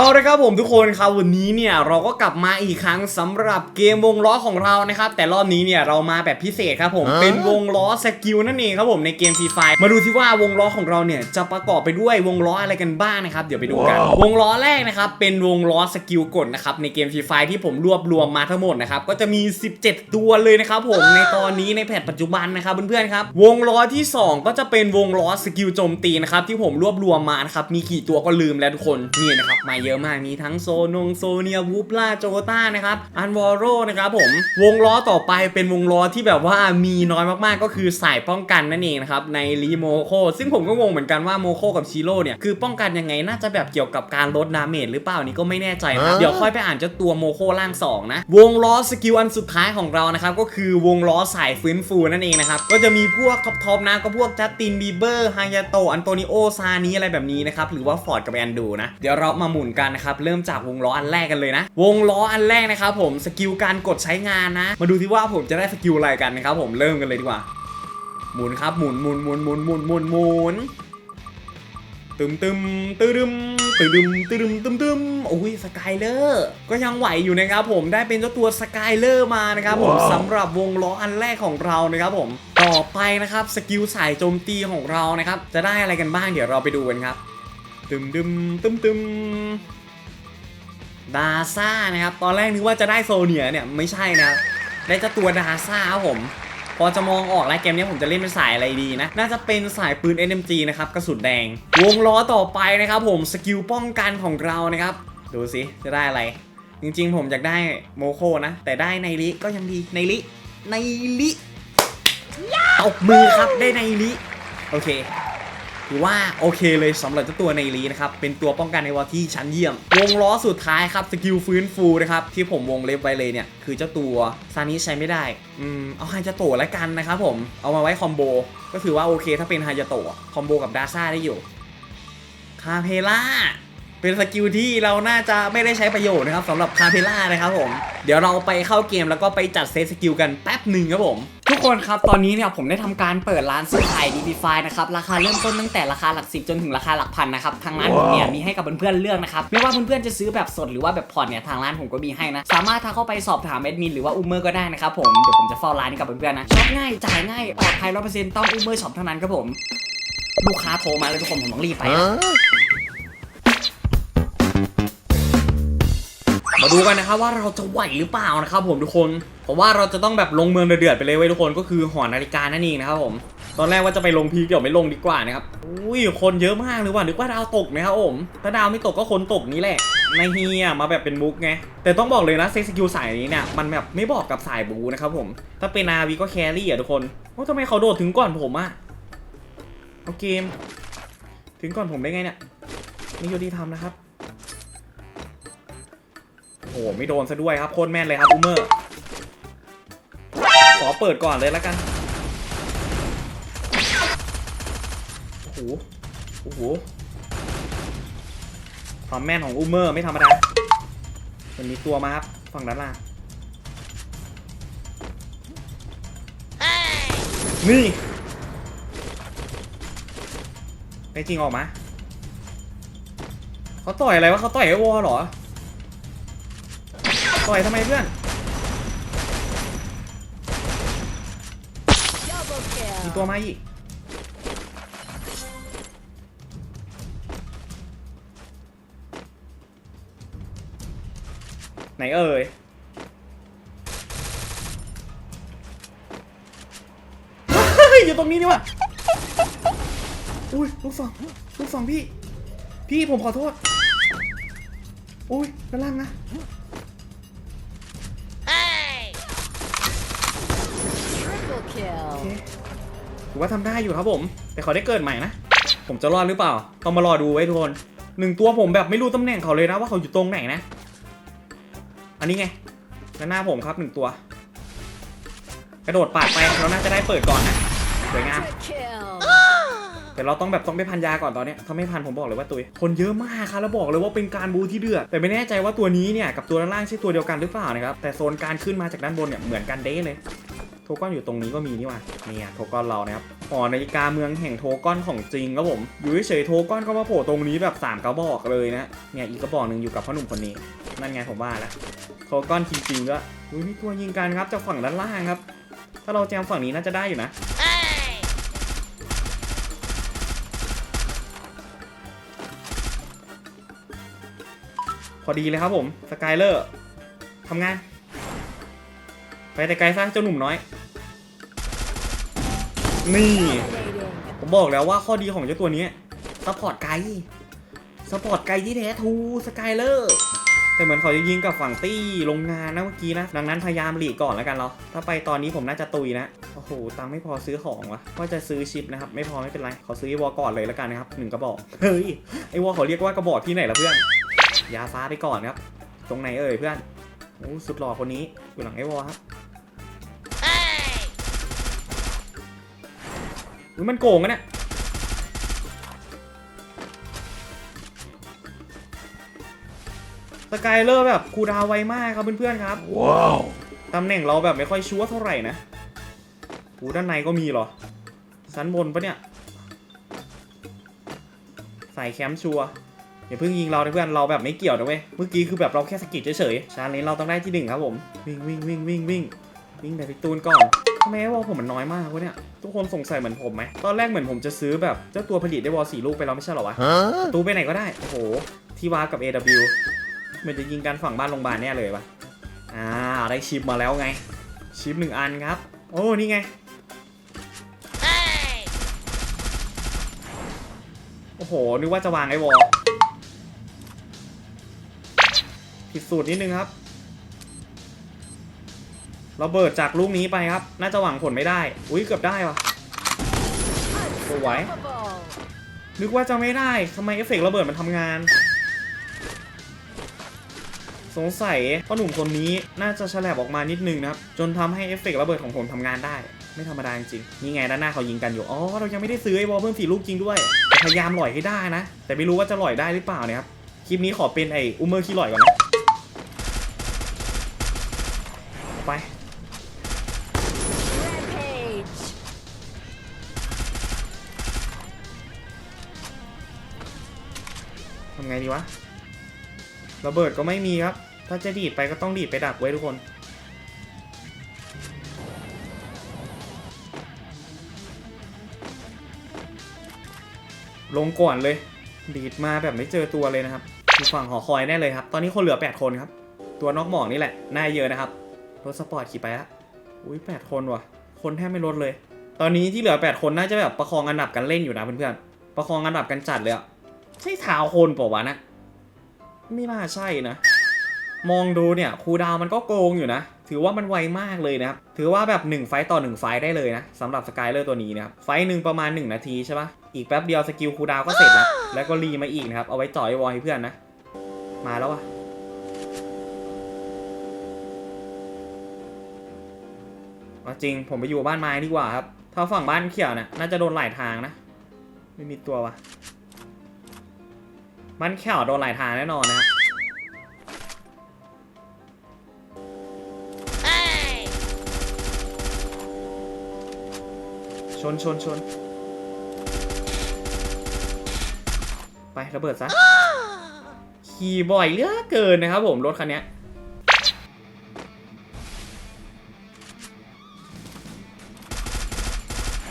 เอาละครับผมทุกคนครับวันนี้เนี่ยเราก็กลับมาอีกครั้งสำหรับเกมวงล้อของเรานะครับ แต่รอบนี้เนี่ยเรามาแบบพิเศษครับผมเป็นวงล้อสกิลนั่นเองครับผมในเกมฟรีไฟมาดูที่ว่าวงล้อของเราเนี่ยจะประกอบไปด้วยวงล้ออะไรกันบ้างนะครับเดี๋ยวไปดูกัน วงล้อแรกนะครับเป็นวงล้อสกิลกดนะครับในเกมฟรีไฟที่ผมรวบรวมมาทั้งหมดนะครับก็จะมี 17 ตัวเลยนะครับผมในตอนนี้ในแพทปัจจุบันนะครับเพื่อนๆครับวงล้อที่ 2 ก็จะเป็นวงล้อสกิลโจมตีนะครับที่ผมรวบรวมมานะครับมีกี่ตัวก็ลืมแล้วทุกคนนี่นะครับมาเยอะมากมีทั้งโซนงโซเนียวูปล่าโจต้านะครับอันวอโรนะครับผมวงล้อต่อไปเป็นวงล้อที่แบบว่ามีน้อยมากๆก็คือสายป้องกันนั่นเองนะครับในรีโมโคซึ่งผมก็งงเหมือนกันว่าโมโคกับชิโร่เนี่ยคือป้องกันยังไงน่าจะแบบเกี่ยวกับการลดดาเมจหรือเปล่านี่ก็ไม่แน่ใจนะครับเดี๋ยวค่อยไปอ่านเจ้าตัวโมโคล่างสองนะวงล้อสกิลอันสุดท้ายของเรานะครับก็คือวงล้อสายฟื้นฟูนั่นเองนะครับก็จะมีพวกท็อปๆนะก็พวกจัสตินบีเบอร์ฮายาโตะอันโตนิโอซานี้อะไรแบบนี้นะครับหรือว่าฟอร์ดกับแอนดูนะเดี๋ยวเรามาหมุนกันนะครับเริ่มจากวงล้ออันแรกกันเลยนะ วงล้ออันแรกนะครับผมสกิลการกดใช้งานนะ มาดูที่ว่าผมจะได้สกิลอะไรกันนะครับผมเริ่มกันเลยดีกว่าหมุนครับหมุนหมุนหมุนหมุนหมุนหมุนหมุนตึมตึมตึดึมตึดึมตึดึมตึมตึมโอ้ยสกายเลอร์ก็ยังไหวอยู่นะครับผมได้เป็นเจ้าตัวสกายเลอร์มานะครับผมสำหรับวงล้ออันแรกของเรานะครับผมต่อไปนะครับสกิลสายโจมตีของเรานะครับจะได้อะไรกันบ้างเดี๋ยวเราไปดูกันครับ ตึมตึมตึมตึมดาซ่านะครับ ตอนแรกนึกว่าจะได้โซเนียเนี่ยไม่ใช่นะได้เจ้าตัวดาซ่าครับผม พอจะมองออกแล้วเกมนี้ผมจะเล่นเป็นสายอะไรดีนะ น่าจะเป็นสายปืน NMG นะครับกระสุนแดง วงล้อต่อไปนะครับผมสกิลป้องกันของเรานะครับ ดูสิจะได้อะไร จริงๆ ผมอยากได้โมโคนะ แต่ได้ในลิก็ยังดีในลิในลิตบมือครับได้ในลิโอเค ถือว่าโอเคเลยสำหรับเจ้าตัวในลีนะครับ เป็นตัวป้องกันในวอลที่ชั้นเยี่ยม วงล้อสุดท้ายครับ สกิลฟื้นฟูนะครับ ที่ผมวงเล็บไว้เลยเนี่ย คือเจ้าตัวซานิใช้ไม่ได้ อืม เอาไฮจะโตะและกันนะครับผม เอามาไว้คอมโบ ก็ถือว่าโอเคถ้าเป็นไฮจะโตะคอมโบกับดาซ่าได้อยู่ คาเพล่า เป็นสกิลที่เราน่าจะไม่ได้ใช้ประโยชน์นะครับสำหรับคาเพล่านะครับผม เดี๋ยวเราไปเข้าเกมแล้วก็ไปจัดเซตสกิลกันแป๊บหนึ่งครับผมทุกคนครับ ตอนนี้เนี่ยผมได้ทำการเปิดร้านซื้อขาย DB f นะครับ ราคาเริ่มต้นตั้งแต่ราคาหลักสิบจนถึงราคาหลักพันนะครับ ทางร้านผมเนี่ยมีให้กับเพื่อนๆเลือกนะครับ ไม่ว่าเพื่อนๆจะซื้อแบบสดหรือว่าแบบผ่อนเนี่ย ทางร้านผมก็มีให้นะ สามารถทักเข้าไปสอบถามแอดมินหรือว่าอูเมอร์ก็ได้นะครับผม เดี๋ยวผมจะเฝ้าร้านนี้กับเพื่อนๆนะช็อปง่ายจ่ายง่ายปลอดภัยร้อยเปอร์เซ็นต์ต้องอูเมอร์ช็อปเท่านั้นครับผม ลูกค้าโทรมาแล้วทุกคนผมต้องรีบไป มาดูกันนะครับว่าเราจะไหวหรือเปล่านะครับผมทุกคนเพราะว่าเราจะต้องแบบลงเมืองเดือดๆไปเลยเว้ยทุกคนก็คือหอนาฬิกานั่นเองนะครับผมตอนแรกว่าจะไปลงพีคเดี๋ยวไม่ลงดีกว่านะครับอุ้ยคนเยอะมากเลยว่ะนึกว่าดาวตกนะครับผมถ้าดาวไม่ตกก็คนตกนี่แหละในเฮียมาแบบเป็นมุกไงแต่ต้องบอกเลยนะเซ็กสกิลสายนี้เนี่ยมันแบบไม่บอกกับสายบูนะครับผมถ้าเป็นนาวีก็แครี่อะทุกคนโอ้ทำไมเขาโดดถึงก่อนผมอะเอาเกมถึงก่อนผมได้ไงเนี่ยไม่ยุติธรรมนะครับ ไม่โดนซะด้วยครับโคตรแม่นเลยครับอูเมอร์ขอเปิดก่อนเลยแล้วกันโอ้โหโอ้โหความแม่นของอูเมอร์ไม่ธรรมดามันมีตัวมาครับฝั่งด้านล่างนี่ได้จริงออกมาเขาต่อยอะไรวะเขาต่อยไอ้วอลเหรอ ต่อยทำไมเพื่อนมีตัวมาอีกไหนเอ่ยเฮ้ยอยู่ตรงนี้นี่วะอุ้ยลูกสองลูกสองพี่ พี่ผมขอโทษ อุ้ยด้านล่างนะ ถือว่าทำได้อยู่ครับผม แต่เขาได้เกิดใหม่นะ ผมจะรอดหรือเปล่า ต้องมารอดูไว้ทุกคนหนึ่งตัวผมแบบไม่รู้ตำแหน่งเขาเลยนะว่าเขาอยู่ตรงไหนนะ อันนี้ไงด้านหน้าผมครับหนึ่งตัว กระโดดปาดไปเราน่าจะได้เปิดก่อนนะสวยงามแต่เราต้องแบบต้องไปพันยาก่อนตอนเนี้ยถ้าไม่พันผมบอกเลยว่าตุยคนเยอะมากครับแล้วบอกเลยว่าเป็นการบูที่เดือดแต่ไม่แน่ใจว่าตัวนี้เนี่ยกับตัวด้านล่างใช่ตัวเดียวกันหรือเปล่านะครับแต่โซนการขึ้นมาจากด้านบนเนี่ยเหมือนกันเด้เลย ก้อนอยู่ตรงนี้ก็มีนี่ว่าเนี่ยโทก้อนเรานะครับหอนาฬิกาเมืองแห่งโทก้อนของจริงครับผมอยู่เฉยโทก้อนก็มาโผล่ตรงนี้แบบ3กระบอกเลยนะเนี่ยอีกกระบอกหนึ่งอยู่กับพ่อหนุ่มคนนี้ นั่นไงผมว่าล้วโทก้อนจริงๆด้วยอุ้ยมีตัวยิงกันครับจากฝั่งด้านล่างครับ ถ้าเราแจมฝั่งนี้น่าจะได้อยู่นะพอดีเลยครับผมสกายเลอร์ทำงาน ไปแต่ไกลซะเจ้าหนุ่มน้อย นี่ ผมบอกแล้วว่าข้อดีของเจ้าตัวนี้ซัพพอร์ตไกลซัพพอร์ตไกลที่แท้ทูสกายเลอร์แต่เหมือนเขาจะยิงกับฝั่งตี้โรงงานนะเมื่อกี้นะ ดังนั้นพยายามหลีกก่อนแล้วกันเราถ้าไปตอนนี้ผมน่าจะตุยนะ โอ้โห ตังไม่พอซื้อของวะว่าจะซื้อชิปนะครับ ไม่พอไม่เป็นไร ขอซื้อไอวอก่อนเลยแล้วกันนะครับหนึ่งกระบอก เฮ้ย ไอวอเขาเรียกว่ากระบอกที่ไหนล่ะเพื่อน ยาฟ้าไปก่อนครับ ตรงไหนเอ่ยเพื่อนโอ้สุดหล่อคนนี้อยู่หลังไอวอครับ อุ๊ยมันโกงกันเนี่ยสกายเลอร์แบบคูลดาวน์ไวมากครับเพื่อนๆครับ ว้าวตำแหน่งเราแบบไม่ค่อยชัวร์เท่าไหร่นะหูด้านในก็มีเหรอชั้นบนปะเนี่ยใส่แคมป์ชัวร์อย่าเพิ่งยิงเรานะเพื่อนเราแบบไม่เกี่ยวนะเว้ยเมื่อกี้คือแบบเราแค่สะกิดเฉยๆชาเลนจ์เราต้องได้ที่หนึ่งครับผมวิ่งวิ่งวิ่งวิ่งวิ่งวิ่งแต่พิกตูนก่อน ทำไมวอลผมมันน้อยมากวะเนี่ย ทุกคนสงสัยเหมือนผมไหม ตอนแรกเหมือนผมจะซื้อแบบเจ้าตัวผลิตได้วอลสี่ลูกไปแล้วไม่ใช่หรอวะตูไปไหนก็ได้ โอ้โห ทีวากับ AW เหมือนจะยิงกันฝั่งบ้านโรงพยาบาลแน่เลยปะอ่า ได้ชิปมาแล้วไง ชิปหนึ่งอันครับ โอ้ นี่ไงโอ้โห นึกว่าจะวางไอ้วอลผิดสูตรนิดนึงครับ เราเบิดจากลูกนี้ไปครับ น่าจะหวังผลไม่ได้ อุ้ยเกือบได้วะสวยนึกว่าจะไม่ได้ทำไมเอฟเฟกต์ระเบิดมันทำงาน สงสัยพ่อหนุ่มคนนี้น่าจะฉลบออกมานิดนึงนะครับ จนทำให้เอฟเฟกต์ระเบิดของผมทำงานได้ ไม่ธรรมดาจริงๆนี่ไงด้านหน้าเขายิงกันอยู่ อ๋อ เรายังไม่ได้ซื้อไอ้บอลเพิ่มสี่ลูกจริงด้วย พยายามหล่อยให้ได้นะ แต่ไม่รู้ว่าจะหล่อยได้หรือเปล่านี่ยครับ คลิปนี้ขอเป็นไอ้อุมเมอร์ขี้หล่อยก่อนนะ ไปำไงดีวะระเบิดก็ไม่มีครับ ถ้าจะดีดไปก็ต้องดีดไปดักไว้ทุกคน ลงก่อนเลย ดีดมาแบบไม่เจอตัวเลยนะครับอยู่ฝั่งหอคอยแน่เลยครับ ตอนนี้คนเหลือ 8 คนครับ ตัวนอกหมอกนี่แหละน่าเยอะนะครับรถสปอร์ตขี่ไปละอุ้ย8 คนว่ะ คนแทบไม่ลดเลย ตอนนี้ที่เหลือ 8 คนน่าจะแบบประคองอันดับกันเล่นอยู่นะเพื่อนๆประคองอันดับกันจัดเลยอะ ใช่เท้าคนปล่าวะนะ ไม่น่าใช่นะ มองดูเนี่ยครูดาวมันก็โกงอยู่นะ ถือว่ามันไวมากเลยนะครับ ถือว่าแบบ 1 ไฟต่อ 1 ไฟได้เลยนะสำหรับสกายเลอร์ตัวนี้นะครับ ไฟหนึ่งประมาณ 1 นาทีใช่ปะอีกแป๊บเดียวสกิลครูดาวก็เสร็จแล้วแล้วก็รีมาอีกนะครับ เอาไว้จ่อยไวอลให้เพื่อนนะ มาแล้ววะเอาจริงผมไปอยู่บ้านไม้ดีกว่าครับ ถ้าฝั่งบ้านเขียวนะน่าจะโดนหลายทางนะ ไม่มีตัววะ บ้านเขียวโดนหลายทางแน่นอนนะครับชนชนชน ไประเบิดซะ ขี่บ่อยเหลือเกินนะครับผมรถคันนี้ย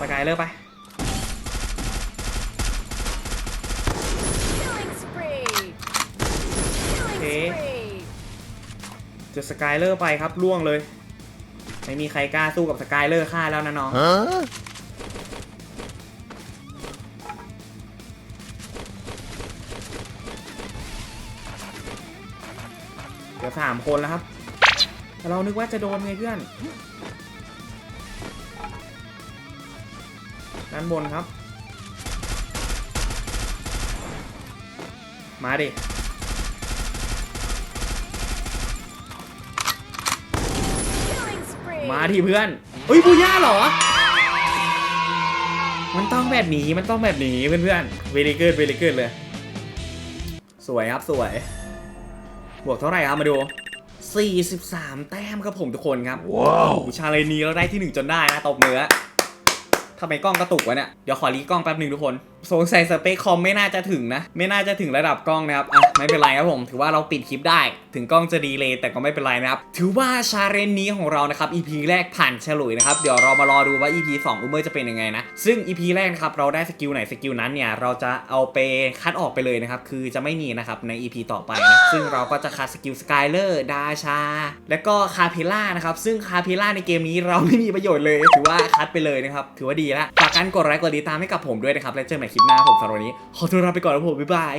สกายเลอร์ไป เจอสกายเลอร์ไปครับล่วงเลย ไม่มีใครกล้าสู้กับสกายเลอร์ฆ่าแล้วนะน้อง Huh? เดี๋ยวสามคนแล้วครับแต่เรานึกว่าจะโดนไงเพื่อนด้านบนครับ มาดิ มาดิเพื่อนเฮ้ยบูย่าเหรอ มันต้องแบบนี้มันต้องแบบนี้เพื่อนๆเวลิเกิดเวลิเกิดเลย สวยครับสวย บวกเท่าไหร่ครับมาดู 43 แต้มครับผมทุกคนครับ ว้าวชาเลนนี้เราได้ที่ 1 จนได้นะตบมืออะทำไมกล้องกระตุกวะเนี่ย เดี๋ยวขอรีกล้องแป๊บหนึ่งทุกคน สงสัยสเปคคอมไม่น่าจะถึงนะ ไม่น่าจะถึงระดับกล้องนะครับ อะ ไม่เป็นไรครับผม ถือว่าเราปิดคลิปได้ ถึงกล้องจะดีเลยแต่ก็ไม่เป็นไรนะครับ ถือว่าชาเลนนี้ของเรานะครับ EP แรกผ่านฉลุยนะครับ เดี๋ยวเรามารอดูว่า EP 2อุเมอร์จะเป็นยังไงนะ ซึ่ง EP แรกนะครับเราได้สกิลไหนสกิลนั้นเนี่ยเราจะเอาไปคัดออกไปเลยนะครับ คือจะไม่มีนะครับใน EP ต่อไปนะ ซึ่งเราก็จะคัดสกิลสกายเลอร์ดาชา และก็คาเพล่านะครับ ซึ่งคาเพล่าในเกมนี้เราไม่มีประโยชน์เลย ถือว่าคัดไปเลยนะครับ ถือว่าดีละฝากกันกดไลค์กดติดตามให้กับผมด้วยนะครับ แล้วเจอกันใหม่คลิปหน้าผมสำหรับวันนี้ ขอตัวลาไปก่อนแล้วผมบ๊ายบาย